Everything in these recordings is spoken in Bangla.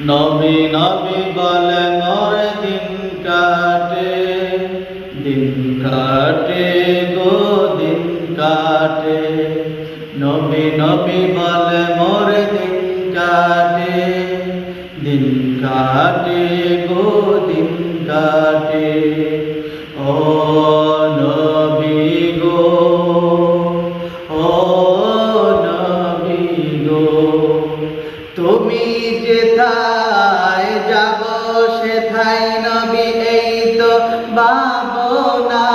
নবী নবী বলে, মোর দিন কাটে দিন কাটে গো, দিন কাটে। নবী নবী বলে, মোর দিন কাটে দিন কাটে গো, দিন কাটে। তুমি যেথায় যাব, সেথায় নবী এই তো বাবনা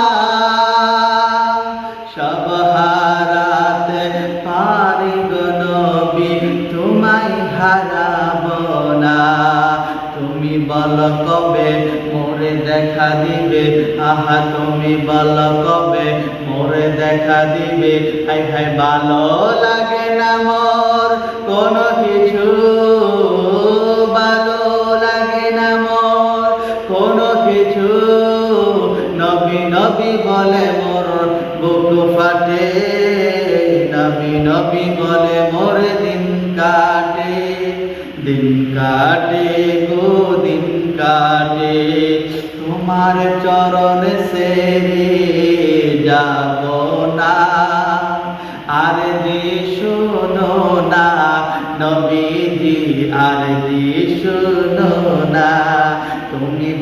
না। তুমি বল কবে মোরে দেখা দিবে? আহা, তুমি বল কবে মোরে দেখা দিবে? হাই হাই ভালো লাগে না মোর কোনো নবী বলে মোর, বুক ফাটে। নবী নবী বলে মোর, দিন কাটে। দিন কাটে গো, দিন কাটে। তোমার চরণ সেরে যাব না। আর যে শোনো না, নবীজি, আর যে শোনো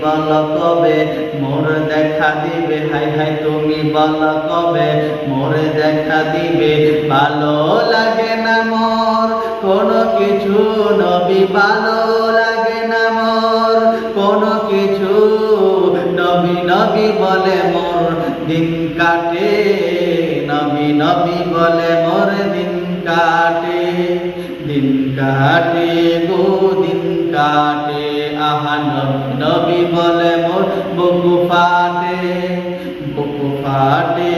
বল কবে? মোর দেখা দিবে, হাই হাই, তুমি বল কবে? মোর দেখা দিবে, ভালো লাগে না মোর। কোনো কিছু নবী, ভালো লাগে না মোর। কোনো কিছু নবী নবী বলে মোর দিন কাটে। নবী নবী বলে মোর দিন কাটে। দিন কাটে গো, দিন কাটে। আহা নবী নবী বলে মোর বুকু ফাটে বুকু ফাটে।